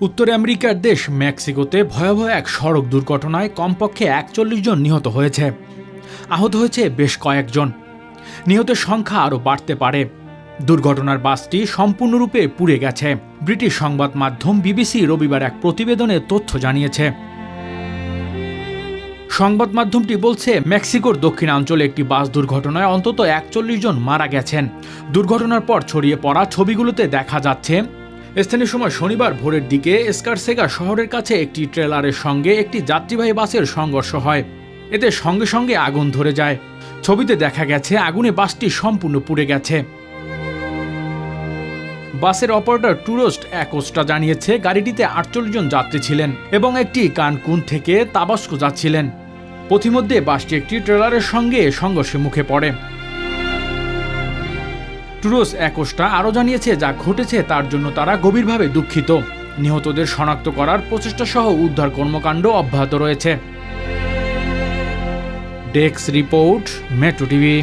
উত্তর আমেরিকার দেশ মেক্সিকোতে ভয়াবহ এক সড়ক দুর্ঘটনায় কমপক্ষে একচল্লিশ জন নিহত হয়েছে। আহত হয়েছে বেশ কয়েকজন। নিহতের সংখ্যা আরও বাড়তে পারে। দুর্ঘটনার বাসটি সম্পূর্ণরূপে পুড়ে গেছে। ব্রিটিশ সংবাদ মাধ্যম বিবিসি রবিবার এক প্রতিবেদনে তথ্য জানিয়েছে। সংবাদ মাধ্যমটি বলছে, মেক্সিকোর দক্ষিণাঞ্চলে একটি বাস দুর্ঘটনায় অন্তত একচল্লিশ জন মারা গেছেন। দুর্ঘটনার পর ছড়িয়ে পড়া ছবিগুলোতে দেখা যাচ্ছে স্থানীয় সময় শনিবার ভোরের দিকে এসকারসেগা শহরের কাছে একটি ট্রেলারের সঙ্গে একটি যাত্রীবাহী বাসের সংঘর্ষ হয়। এতে সঙ্গে সঙ্গে আগুন ধরে যায়। ছবিতে দেখা গেছে, আগুনে বাসটি সম্পূর্ণ পুড়ে গেছে। বাসের অপারেটর টুরোস্ট অ্যাকোস্টা জানিয়েছে, গাড়িটিতে আটচল্লিশ জন যাত্রী ছিলেন এবং একটি কানকুন থেকে তাবাস্কো যাচ্ছিলেন। পথিমধ্যে বাসটি একটি ট্রেলারের সঙ্গে সংঘর্ষের মুখে পড়ে। টুরোস অ্যাকোস্টা আরও জানিয়েছে যা ঘটেছে তার জন্য তারা গভীরভাবে দুঃখিত। নিহতদের শনাক্ত করার প্রচেষ্টা সহ উদ্ধার কর্মকাণ্ড অব্যাহত রয়েছে। ডেক্স রিপোর্ট, মেট্রো টিভি।